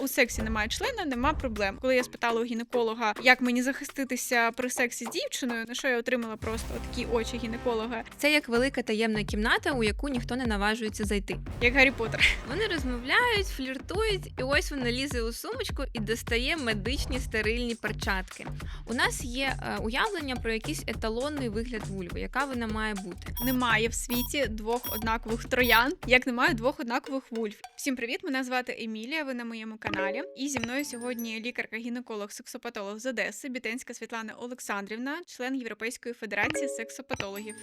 У сексі немає члена, нема проблем. Коли я спитала у гінеколога, як мені захиститися при сексі з дівчиною, на що я отримала просто такі очі гінеколога, Це як велика таємна кімната, у яку ніхто не наважується зайти. як Гаррі Поттер. Вони розмовляють, фліртують, і ось вона лізе у сумочку і достає медичні стерильні перчатки. У нас є е, уявлення про якийсь еталонний вигляд вульви, яка вона має бути. Немає в світі двох однакових троян, як немає двох однакових вульв. Всім привіт! Мене звати Емілія. Ви на моєму каналі. І зі мною сьогодні лікарка-гінеколог, сексопатолог з Одеси, Бітенська Світлана Олександрівна, член Європейської федерації сексопатологів.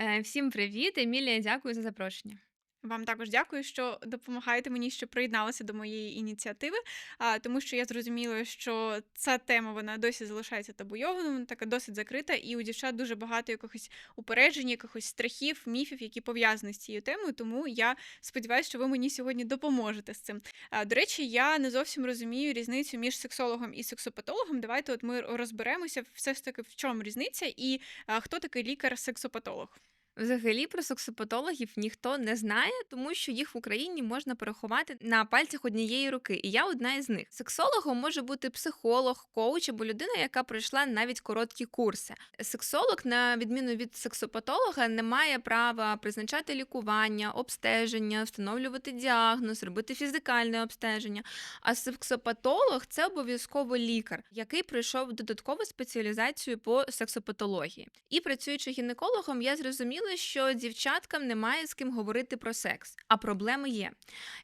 Е, Всім привіт, Емілія, дякую за запрошення. Вам також дякую, що допомагаєте мені, що приєдналися до моєї ініціативи, а, тому що я зрозуміла, що ця тема вона досі залишається табуйованою, така досить закрита, і у дівчат дуже багато якихось упереджень, якихось страхів, міфів, які пов'язані з цією темою. Тому я сподіваюся, що ви мені сьогодні допоможете з цим. До речі, я не зовсім розумію різницю між сексологом і сексопатологом. Давайте, от ми розберемося, все ж таки в чому різниця, і хто такий лікар-сексопатолог. Взагалі про сексопатологів ніхто не знає, тому що їх в Україні можна порахувати на пальцях однієї руки, і я одна із них. Сексологом може бути психолог, коуч або людина, яка пройшла навіть короткі курси. Сексолог, на відміну від сексопатолога, не має права призначати лікування, обстеження, встановлювати діагноз, робити фізикальне обстеження. А сексопатолог це обов'язково лікар, який пройшов додаткову спеціалізацію по сексопатології. І працюючи гінекологом, я зрозуміла, що дівчаткам немає з ким говорити про секс, а проблеми є.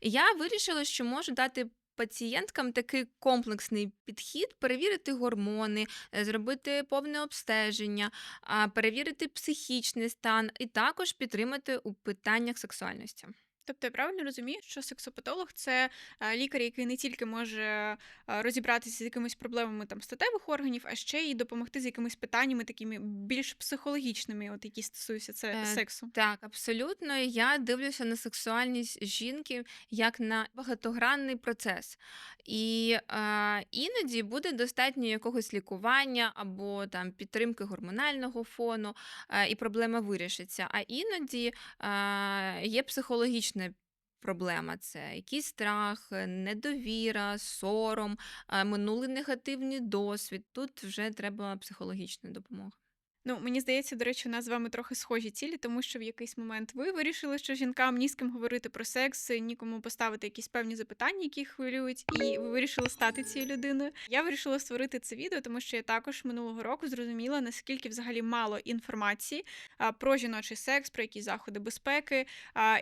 Я вирішила, що можу дати. Пацієнткам такий комплексний підхід перевірити гормони, е, зробити повне обстеження, перевірити психічний стан і також підтримати у питаннях сексуальності. Тобто я правильно розумію, що сексопатолог це е, лікар, який не тільки може е, розібратися з якимись проблемами там статевих органів, а ще й допомогти з якимись питаннями такими більш психологічними, от які стосуються це Е, сексу. Так, абсолютно. Я дивлюся на сексуальність жінки як на багатогранний процес. І е, іноді буде достатньо якогось лікування або там підтримки гормонального фону, е, і проблема вирішиться. А іноді е, є психологічна проблема: це якийсь страх, е, недовіра, сором, минулий негативний досвід. Тут вже треба психологічна допомога. Ну, мені здається, до речі, у нас з вами трохи схожі цілі, тому що в якийсь момент ви вирішили, що жінкам ні з ким говорити про секс, нікому поставити якісь певні запитання, які їх хвилюють, і ви вирішили стати цією людиною. Я вирішила створити це відео, тому що я також минулого року зрозуміла, наскільки взагалі мало інформації про жіночий секс, про якісь заходи безпеки.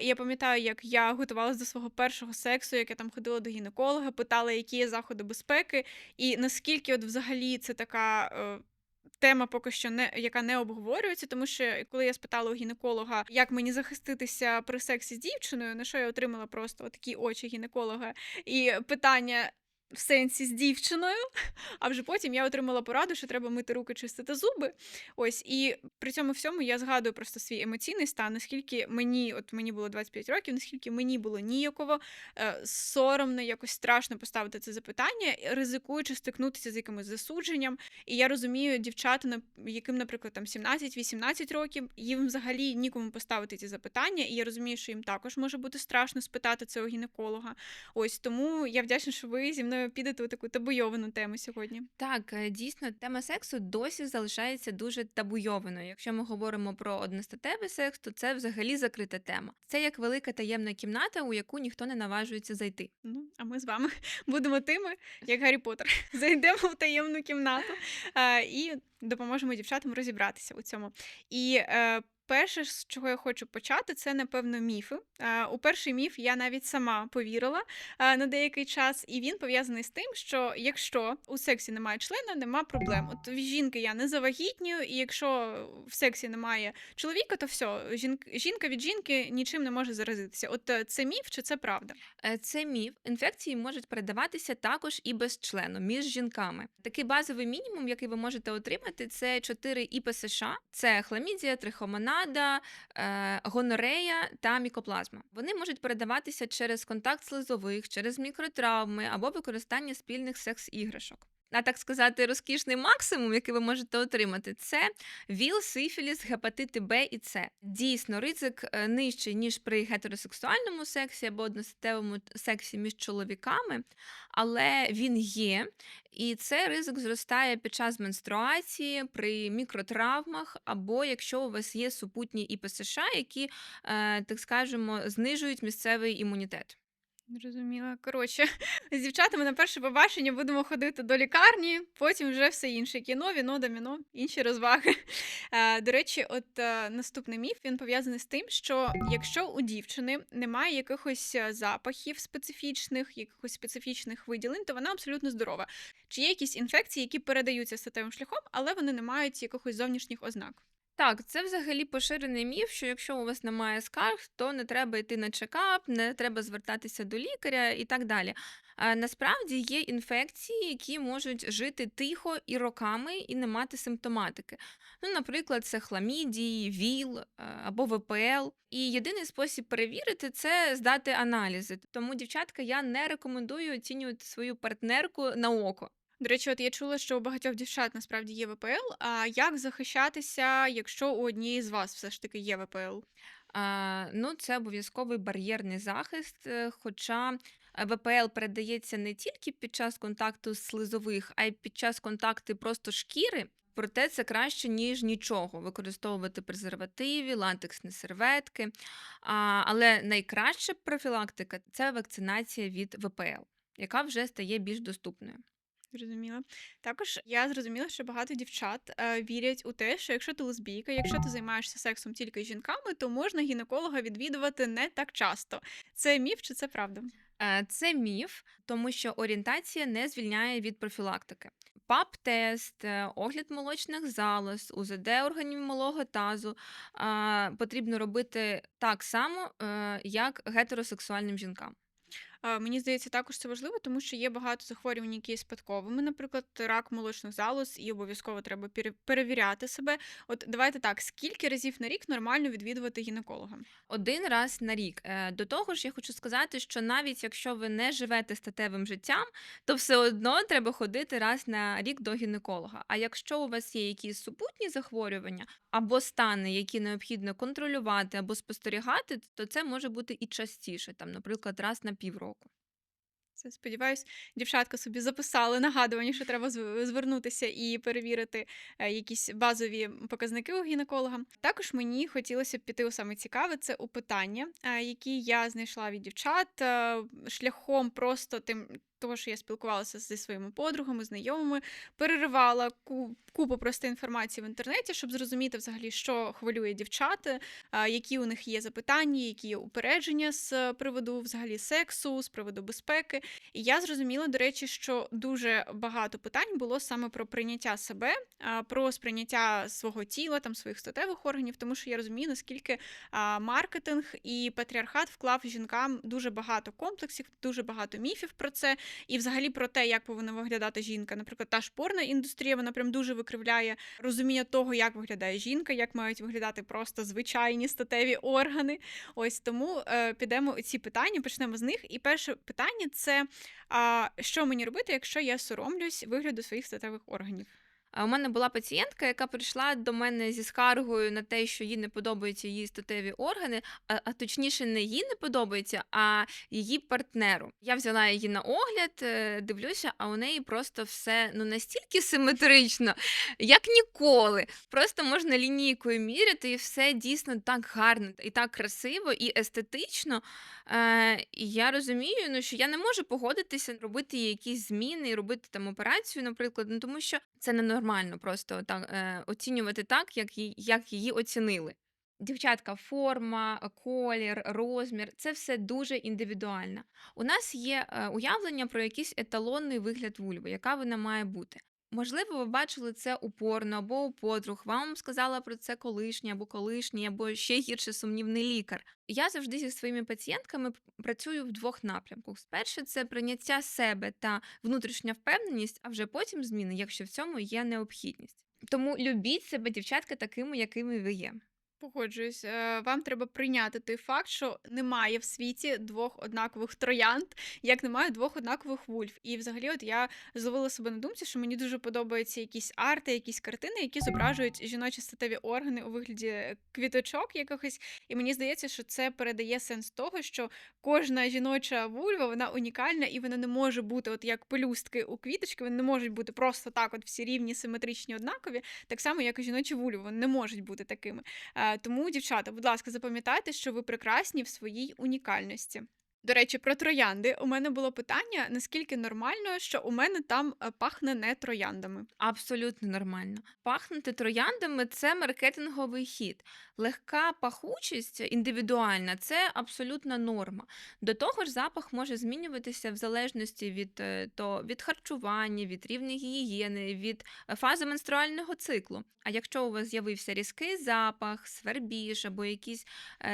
І я пам'ятаю, як я готувалася до свого першого сексу, як я там ходила до гінеколога, питала, які є заходи безпеки, і наскільки от взагалі це така. Е, Тема поки що не яка не обговорюється, тому що коли я спитала у гінеколога, як мені захиститися при сексі з дівчиною, на що я отримала просто такі очі гінеколога і питання в сенсі з дівчиною. А вже потім я отримала пораду, що треба мити руки, чистити зуби. Ось і при цьому всьому я згадую просто свій емоційний стан, наскільки мені, от мені було 25 років, наскільки мені було ніяково, е, соромно, якось страшно поставити це запитання, ризикуючи стикнутися з якимось засудженням. І я розумію дівчата, яким, наприклад, там 17-18 років, їм взагалі нікому поставити ці запитання, і я розумію, що їм також може бути страшно спитати у гінеколога. Ось тому я вдячна, що ви зі мною підете у таку табуйовану тему сьогодні. Так, е, дійсно, тема сексу досі залишається дуже табуйованою. Якщо ми говоримо про одностатевий секс, то це взагалі закрита тема. Це як велика таємна кімната, у яку ніхто не наважується зайти. Ну, а ми з вами будемо тими, як Гаррі Поттер. Зайдемо в таємну кімнату е, і допоможемо дівчатам розібратися у цьому. І е, перше, з чого я хочу почати, це напевно міфи. Е, у перший міф я навіть сама повірила е, на деякий час, і він пов'язаний з тим, що якщо у сексі немає члена, нема проблем. От жінки я не завагітнюю, і якщо в сексі немає чоловіка, то все, жінка від жінки нічим не може заразитися. От е, це міф чи це правда? Це міф. Інфекції можуть передаватися також і без члену між жінками. Такий базовий мінімум, який ви можете отримати, це 4 ІПСШ. Це хламідія, трихомонада, е, гонорея та мікоплазма. Вони можуть передаватися через контакт слизових, через мікротравми або використання спільних секс-іграшок. А так сказати, розкішний максимум, який ви можете отримати, це ВІЛ, сифіліс, гепатити Б і С. Дійсно, ризик е, нижчий, ніж при гетеросексуальному сексі або одностатевому сексі між чоловіками, але він є. І цей ризик зростає під час менструації, при мікротравмах, або якщо у вас є супутні ІПСШ, які, е, так скажемо, знижують місцевий імунітет. Зрозуміла. Коротше, з дівчатами на перше побачення будемо ходити до лікарні, потім вже все інше. Кіно, віно, доміно, інші розваги. Е, До речі, от е, наступний міф він пов'язаний з тим, що якщо у дівчини немає якихось е, запахів специфічних, якихось специфічних виділень, то вона абсолютно здорова. Чи є якісь інфекції, які передаються статевим шляхом, але вони не мають якихось зовнішніх ознак? Так, це взагалі поширений міф, що якщо у вас немає скарг, то не треба йти на чекап, не треба звертатися до лікаря і так далі. Е, Насправді є інфекції, які можуть жити тихо і роками і не мати симптоматики. Ну, наприклад, це хламідії, ВІЛ е, або ВПЛ. І єдиний спосіб перевірити це здати аналізи. Тому, дівчатка, я не рекомендую оцінювати свою партнерку на око. До речі, от я чула, що у багатьох дівчат насправді є ВПЛ. А як захищатися, якщо у однієї з вас все ж таки є ВПЛ? А, ну, це обов'язковий бар'єрний захист, е, хоча е, ВПЛ передається не тільки під час контакту з слизових, а й під час контакту просто шкіри. Проте це краще, ніж нічого. Використовувати презервативи, латексні серветки. А, але найкраща профілактика це вакцинація від ВПЛ, яка вже стає більш доступною. Зрозуміла. Також я зрозуміла, що багато дівчат е, вірять у те, що якщо ти лесбійка, якщо ти займаєшся сексом тільки з жінками, то можна гінеколога відвідувати не так часто. Це міф чи це правда? Е, Це міф, тому що орієнтація не звільняє від профілактики. ПАП-тест, е, огляд молочних залоз, УЗД органів малого тазу а, потрібно робити так само, е, як гетеросексуальним жінкам. Мені здається, також це важливо, тому що є багато захворювань, які є спадковими, наприклад, рак молочних залоз, і обов'язково треба пере- перевіряти себе. От давайте так, скільки разів на рік нормально відвідувати гінеколога? Один раз на рік. Е, До того ж, я хочу сказати, що навіть якщо ви не живете статевим життям, то все одно треба ходити раз на рік до гінеколога. А якщо у вас є якісь супутні захворювання або стани, які необхідно контролювати або спостерігати, то це може бути і частіше, там, наприклад, раз на півроку. Це сподіваюсь, дівчатка собі записали нагадування, що треба звернутися і перевірити е, якісь базові показники у гінеколога. Також мені хотілося б піти у саме цікаве, це у питання, е, які я знайшла від дівчат е, шляхом просто тим. Того, що я спілкувалася зі своїми подругами, знайомими, переривала купу просто інформації в інтернеті, щоб зрозуміти взагалі, що хвилює дівчат, е, які у них є запитання, які є упередження з приводу взагалі сексу, з приводу безпеки. І я зрозуміла, до речі, що дуже багато питань було саме про прийняття себе, про сприйняття свого тіла, там своїх статевих органів, тому що я розумію, наскільки маркетинг і патріархат вклав жінкам дуже багато комплексів, дуже багато міфів про це, і взагалі про те, як повинна виглядати жінка. Наприклад, та ж порна індустрія, вона прям дуже викривляє розуміння того, як виглядає жінка, як мають виглядати просто звичайні статеві органи. Ось тому е, підемо у ці питання, почнемо з них. І перше питання це а, що мені робити, якщо я соромлюсь вигляду своїх статевих органів? У мене була пацієнтка, яка прийшла до мене зі скаргою на те, що їй не подобаються її статеві органи, а, а точніше, не їй не подобається, а її партнеру. Я взяла її на огляд, е, дивлюся, а у неї просто все ну настільки симетрично, як ніколи. Просто можна лінійкою міряти, і все дійсно так гарно і так красиво і естетично. Е, я розумію, ну, що я не можу погодитися робити якісь зміни робити там операцію, наприклад, ну тому що це ненормально просто так е, оцінювати так, як її, як її оцінили. Дівчатка, форма, колір, розмір це все дуже індивідуально. У нас є е, уявлення про якийсь еталонний вигляд вульви, яка вона має бути. Можливо, ви бачили це у порно або у подруг. Вам сказала про це колишня або колишній, або ще гірше сумнівний лікар. Я завжди зі своїми пацієнтками працюю в двох напрямках. Спершу це прийняття себе та внутрішня впевненість, а вже потім зміни, якщо в цьому є необхідність. Тому любіть себе, дівчатка, такими, якими ви є. Погоджуюсь. Е, Вам треба прийняти той факт, що немає в світі двох однакових троянд, як немає двох однакових вульв. І взагалі, от я зловила себе на думці, що мені дуже подобаються якісь арти, якісь картини, які зображують жіночі статеві органи у вигляді квіточок якихось. І мені здається, що це передає сенс того, що кожна жіноча вульва вона унікальна і вона не може бути, от як пелюстки у квіточки, вони не можуть бути просто так, от всі рівні, симетричні, однакові, так само, як і жіночі вульви, вони не можуть бути такими. Е, Тому, дівчата, будь ласка, запам'ятайте, що ви прекрасні в своїй унікальності. До речі, про троянди. У мене було питання, наскільки нормально, що у мене там е, пахне не трояндами. Абсолютно нормально. Пахнути трояндами це маркетинговий хід. Легка пахучість індивідуальна це абсолютна норма. До того ж, запах може змінюватися в залежності від, е, то, від харчування, від рівня гігієни, від е, фази менструального циклу. А якщо у вас з'явився різкий запах, свербіж або якісь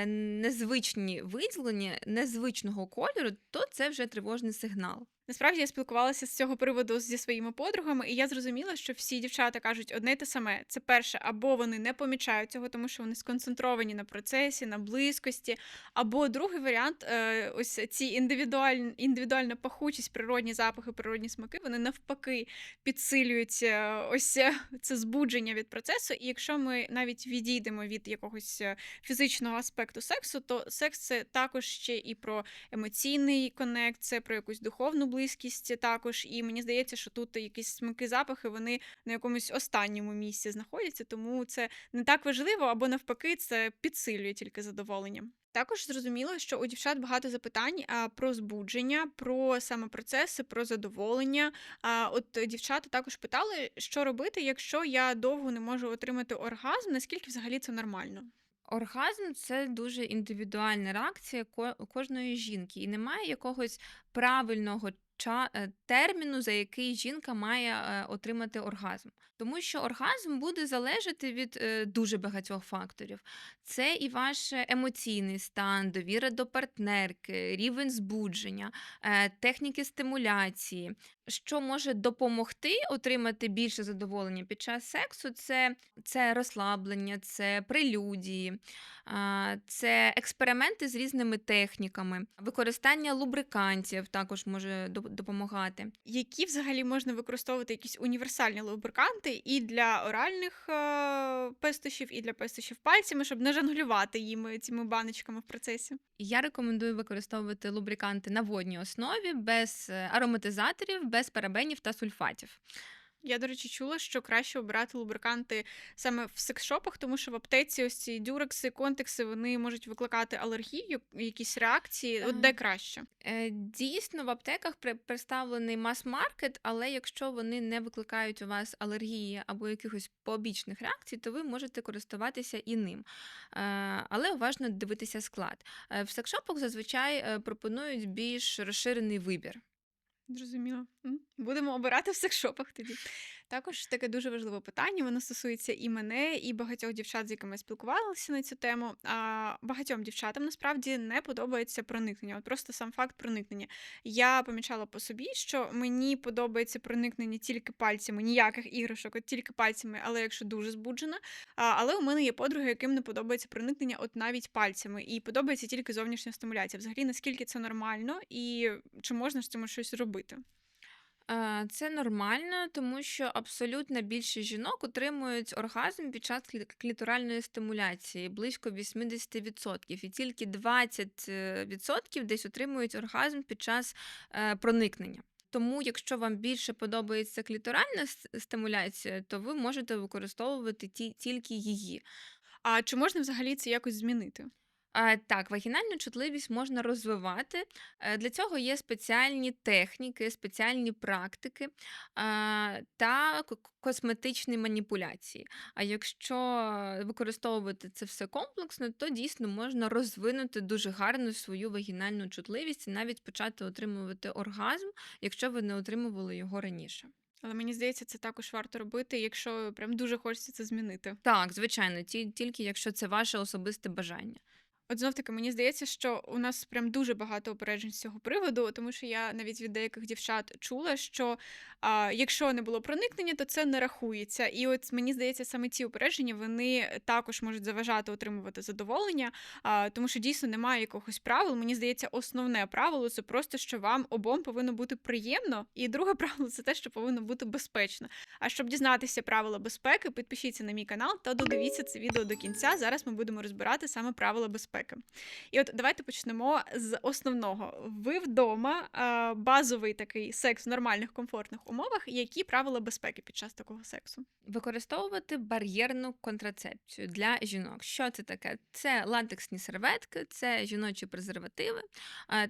незвичні виділення незвичного кольору, то це вже тривожний сигнал. Насправді я спілкувалася з цього приводу зі своїми подругами, і я зрозуміла, що всі дівчата кажуть одне й те саме. Це перше, або вони не помічають цього, тому що вони сконцентровані на процесі, на близькості. Або другий варіант, е, ось ці індивідуальні, індивідуальна пахучість, природні запахи, природні смаки, вони навпаки підсилюють е, ось е, це збудження від процесу. І якщо ми навіть відійдемо від якогось фізичного аспекту сексу, то секс це також ще і про емоційний коннект, це про якусь духовну близькість також. І мені здається, що тут якісь смаки, запахи вони на якомусь останньому місці знаходяться, тому це не так важливо, або навпаки, це підсилює тільки задоволення. Також зрозуміло, що у дівчат багато запитань про збудження, про саме процеси, про задоволення. А от дівчата також питали, що робити, якщо я довго не можу отримати оргазм, наскільки взагалі це нормально? Оргазм це дуже індивідуальна реакція ко- кожної жінки, і немає якогось правильного терміну, за який жінка має е, отримати оргазм. Тому що оргазм буде залежати від е, дуже багатьох факторів. Це і ваш емоційний стан, довіра до партнерки, рівень збудження, е, техніки стимуляції. Що може допомогти отримати більше задоволення під час сексу, це, це розслаблення, це прелюдії, це експерименти з різними техніками, використання лубрикантів також може доп- допомагати. Які взагалі можна використовувати якісь універсальні лубриканти і для оральних е, пестощів, і для пестощів пальцями, щоб не жонглювати їм цими баночками в процесі? Я рекомендую використовувати лубриканти на водній основі, без е, ароматизаторів, без парабенів та сульфатів. Я, до речі, чула, що краще обирати лубриканти саме в секс-шопах, тому що в аптеці ось ці дюрекси, контекси вони можуть викликати алергію, якісь реакції. От де краще? Е, Дійсно, в аптеках представлений мас-маркет, але якщо вони не викликають у вас алергії або якихось побічних реакцій, то ви можете користуватися і ним. Е, Але уважно дивитися склад. Е, В секшопах зазвичай пропонують більш розширений вибір. Зрозуміло. Будемо обирати в секшопах тоді. Також таке дуже важливе питання. Воно стосується і мене, і багатьох дівчат, з якими я спілкувалася на цю тему. А багатьом дівчатам насправді не подобається проникнення. От просто сам факт проникнення. Я помічала по собі, що мені подобається проникнення тільки пальцями, ніяких іграшок, от тільки пальцями, але якщо дуже збуджена. А, але у мене є подруги, яким не подобається проникнення, от навіть пальцями, і подобається тільки зовнішня стимуляція. Взагалі, наскільки це нормально, і чи можна з цим щось робити? Е, Це нормально, тому що абсолютно більшість жінок отримують оргазм під час клі- кліторальної стимуляції, близько 80%, і тільки 20% десь отримують оргазм під час е, проникнення. Тому, якщо вам більше подобається кліторальна стимуляція, то ви можете використовувати ті, тільки її. А чи можна взагалі це якось змінити? Так, вагінальну чутливість можна розвивати. Е, Для цього є спеціальні техніки, спеціальні практики та ко- косметичні маніпуляції. А якщо використовувати це все комплексно, то дійсно можна розвинути дуже гарно свою вагінальну чутливість і навіть почати отримувати оргазм, якщо ви не отримували його раніше. Але мені здається, це також варто робити, якщо прям дуже хочеться це змінити. Так, звичайно, ті- тільки якщо це ваше особисте бажання. От знов таки, мені здається, що у нас прям дуже багато упереджень з цього приводу, тому що я навіть від деяких дівчат чула, що а, якщо не було проникнення, то це не рахується. І от мені здається, саме ці упередження вони також можуть заважати отримувати задоволення, а, тому що дійсно немає якогось правил. Мені здається, основне правило це просто, що вам обом повинно бути приємно. І друге правило це те, що повинно бути безпечно. А щоб дізнатися правила безпеки, підпишіться на мій канал та додивіться це відео до кінця. Зараз ми будемо розбирати саме правила безпеки. І от давайте почнемо з основного. Ви вдома базовий такий секс в нормальних комфортних умовах. Які правила безпеки під час такого сексу? Використовувати бар'єрну контрацепцію для жінок. Що це таке? Це латексні серветки, це жіночі презервативи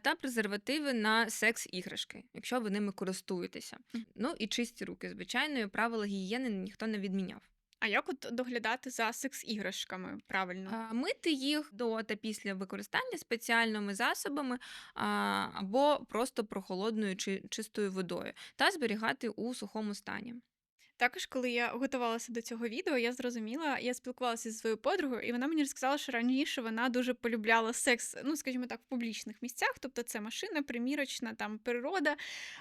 та презервативи на секс-іграшки, якщо ви ними користуєтеся. Ну і чисті руки. Звичайно, і правила гігієни ніхто не відміняв. А як от доглядати за секс-іграшками правильно? Мити їх до та після використання спеціальними засобами або просто прохолодною чи чистою водою та зберігати у сухому стані. Також, коли я готувалася до цього відео, я зрозуміла, я спілкувалася зі своєю подругою, і вона мені розказала, що раніше вона дуже полюбляла секс, ну скажімо так, в публічних місцях, тобто це машина, примірочна, там природа.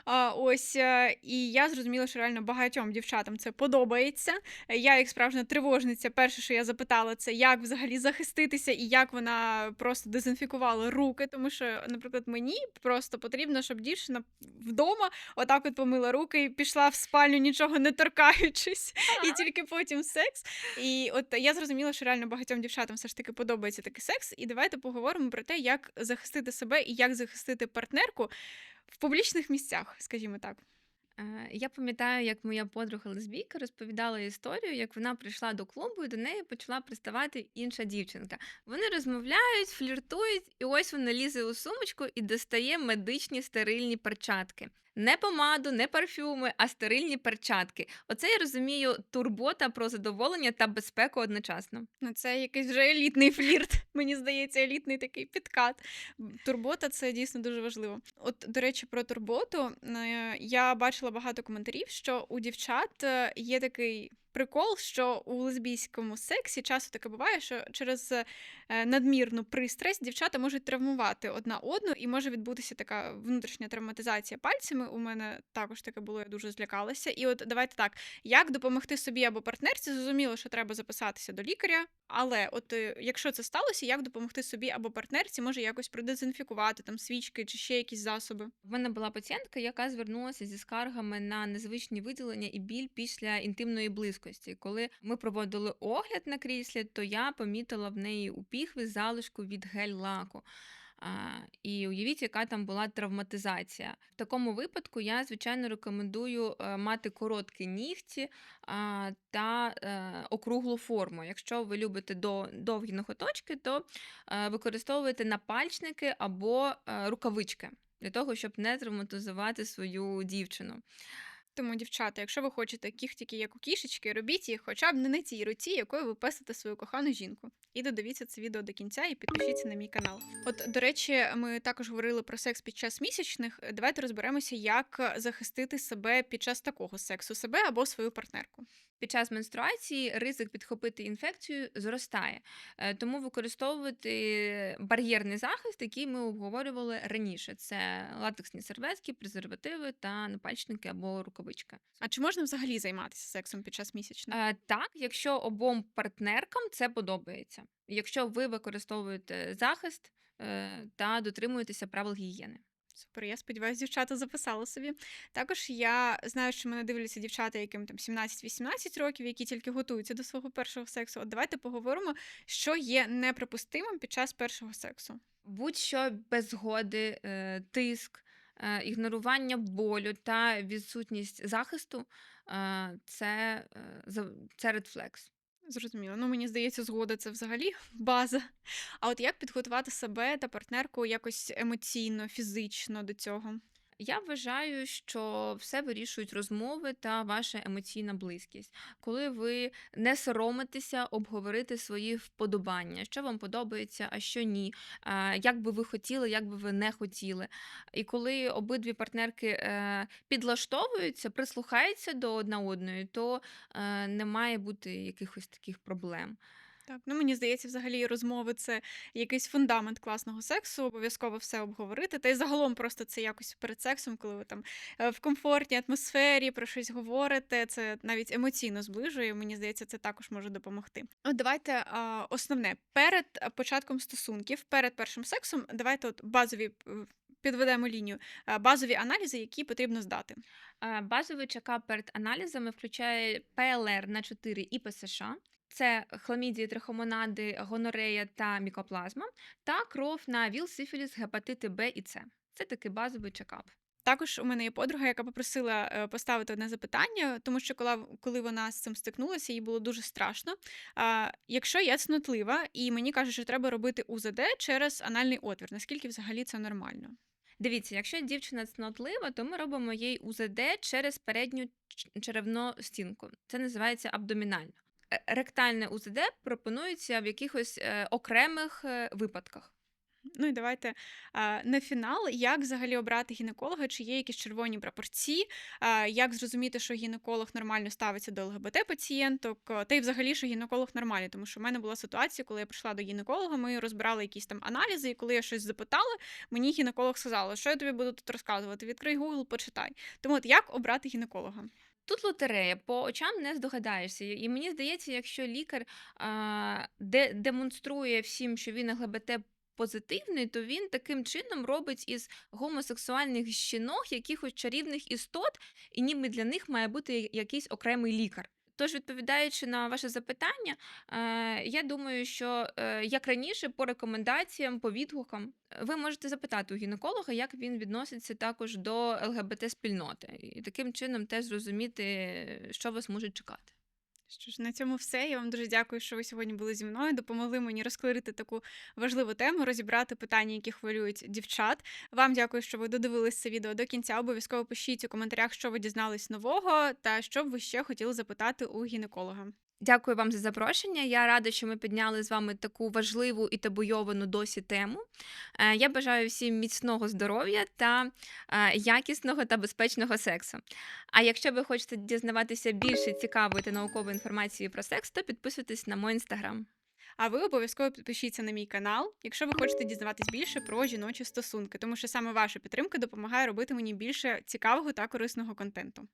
А, ось е, і я зрозуміла, що реально багатьом дівчатам це подобається. Я, як справжня тривожниця, перше, що я запитала, це як взагалі захиститися і як вона просто дезінфікувала руки, тому що, наприклад, мені просто потрібно, щоб дівчина вдома отак от помила руки і пішла в спальню, нічого не торкаючись, і тільки потім секс. І от я зрозуміла, що реально багатьом дівчатам все ж таки подобається такий секс. І давайте поговоримо про те, як захистити себе і як захистити партнерку в публічних місцях, скажімо так. Е, Я пам'ятаю, як моя подруга лесбійка розповідала історію, як вона прийшла до клубу і до неї почала приставати інша дівчинка. Вони розмовляють, фліртують, і ось вона лізе у сумочку і достає медичні стерильні перчатки. Не помаду, не парфюми, а стерильні перчатки. Оце я розумію турбота про задоволення та безпеку одночасно. Ну, це якийсь вже елітний флірт. Мені здається, елітний такий підкат. Турбота це дійсно дуже важливо. От, до речі, про турботу е, я бачила багато коментарів, що у дівчат е, є такий. Прикол, що у лесбійському сексі часто таке буває, що через е, надмірну пристрасть дівчата можуть травмувати одна одну, і може відбутися така внутрішня травматизація пальцями. У мене також таке було, я дуже злякалася. І от давайте так: як допомогти собі або партнерці, зрозуміло, що треба записатися до лікаря. Але от е, якщо це сталося, як допомогти собі або партнерці, може якось продезінфікувати там свічки чи ще якісь засоби. В мене була пацієнтка, яка звернулася зі скаргами на незвичні виділення і біль після інтимної близькості. Коли ми проводили огляд на кріслі, то я помітила в неї у піхви залишку від гель-лаку. А, і уявіть, яка там була травматизація. В такому випадку я, звичайно, рекомендую е, мати короткі нігті а, та е, округлу форму. Якщо ви любите до, довгі ноготочки, то е, використовуйте напальчники або е, рукавички для того, щоб не травматизувати свою дівчину. Тому, дівчата, якщо ви хочете кіхтики, як у кішечки, робіть їх хоча б не на тій руці, якою ви пестите свою кохану жінку. І додивіться це відео до кінця і підпишіться на мій канал. От, до речі, ми також говорили про секс під час місячних. Давайте розберемося, як захистити себе під час такого сексу, себе або свою партнерку. Під час менструації ризик підхопити інфекцію зростає, Е, тому використовувати бар'єрний захист, який ми обговорювали раніше. Це латексні серветки, презервативи та напальчники або рукавички. А чи можна взагалі займатися сексом під час місячних? Е, Так, якщо обом партнеркам це подобається, якщо ви використовуєте захист е, та дотримуєтеся правил гігієни. Супер, я сподіваюся, дівчата записали собі. Також я знаю, що мене дивляться дівчата, яким там 17-18 років, які тільки готуються до свого першого сексу. От давайте поговоримо, що є неприпустимим під час першого сексу. Будь-що без згоди, е, тиск, ігнорування болю та відсутність захисту е, це, е, це редфлекс. Зрозуміло. Ну, мені здається, згода це взагалі база. А от як підготувати себе та партнерку якось емоційно, фізично до цього? Я вважаю, що все вирішують розмови та ваша емоційна близькість. Коли ви не соромитеся обговорити свої вподобання, що вам подобається, а що ні, як би ви хотіли, як би ви не хотіли. І коли обидві партнерки е, підлаштовуються, прислухаються до одна одної, то е, не має бути якихось таких проблем. Так, ну мені здається, взагалі розмови це якийсь фундамент класного сексу, обов'язково все обговорити. Та й загалом просто це якось перед сексом, коли ви там е, в комфортній атмосфері про щось говорите. Це навіть емоційно зближує. Мені здається, це також може допомогти. От давайте основне перед початком стосунків, перед першим сексом, давайте от базові е, підведемо лінію, базові аналізи, які потрібно здати. Е, Базовий чекап перед аналізами включає ПЛР на 4 і ПСШ. Це хламідії, трихомонади, гонорея та мікоплазма, та кров на ВІЛ, сифіліс, гепатити Б і С. Це такий базовий чекап. Також у мене є подруга, яка попросила е, поставити одне запитання, тому що коли, коли вона з цим стикнулася, їй було дуже страшно. А, якщо я цнотлива і мені кажуть, що треба робити УЗД через анальний отвір, наскільки взагалі це нормально? Дивіться, якщо дівчина цнотлива, то ми робимо їй УЗД через передню черевну стінку. Це називається абдомінально. Е, Ректальне УЗД пропонується в якихось е, окремих е, випадках. Ну і давайте на фінал, як взагалі обрати гінеколога, чи є якісь червоні прапорці, як зрозуміти, що гінеколог нормально ставиться до ЛГБТ-пацієнток, та й взагалі, що гінеколог нормальний. Тому що в мене була ситуація, коли я прийшла до гінеколога, ми розбирали якісь там аналізи, і коли я щось запитала, мені гінеколог сказала, що я тобі буду тут розказувати. Відкрий Google, почитай. Тому от як обрати гінеколога? Тут лотерея, по очам не здогадаєшся. І мені здається, якщо лікар а, де, демонструє всім, що він ЛГБТ позитивний, то він таким чином робить із гомосексуальних жінок якихось чарівних істот, і ніби для них має бути якийсь окремий лікар. Тож, відповідаючи на ваше запитання, е, я думаю, що е, як раніше, по рекомендаціям, по відгукам, е, ви можете запитати у гінеколога, як він відноситься також до ЛГБТ спільноти, і таким чином теж зрозуміти, що вас може чекати. Що ж, на цьому все. Я вам дуже дякую, що ви сьогодні були зі мною. Допомогли мені розклерити таку важливу тему, розібрати питання, які хвилюють дівчат. Вам дякую, що ви додивились це відео до кінця. Обов'язково пишіть у коментарях, що ви дізнались нового, та що б ви ще хотіли запитати у гінеколога. Дякую вам за запрошення. Я рада, що ми підняли з вами таку важливу і табуйовану досі тему. Е, Я бажаю всім міцного здоров'я та е, якісного та безпечного сексу. А якщо ви хочете дізнаватися більше цікавої та наукової інформації про секс, то підписуйтесь на мій інстаграм. А ви обов'язково підпишіться на мій канал, якщо ви хочете дізнаватись більше про жіночі стосунки, тому що саме ваша підтримка допомагає робити мені більше цікавого та корисного контенту.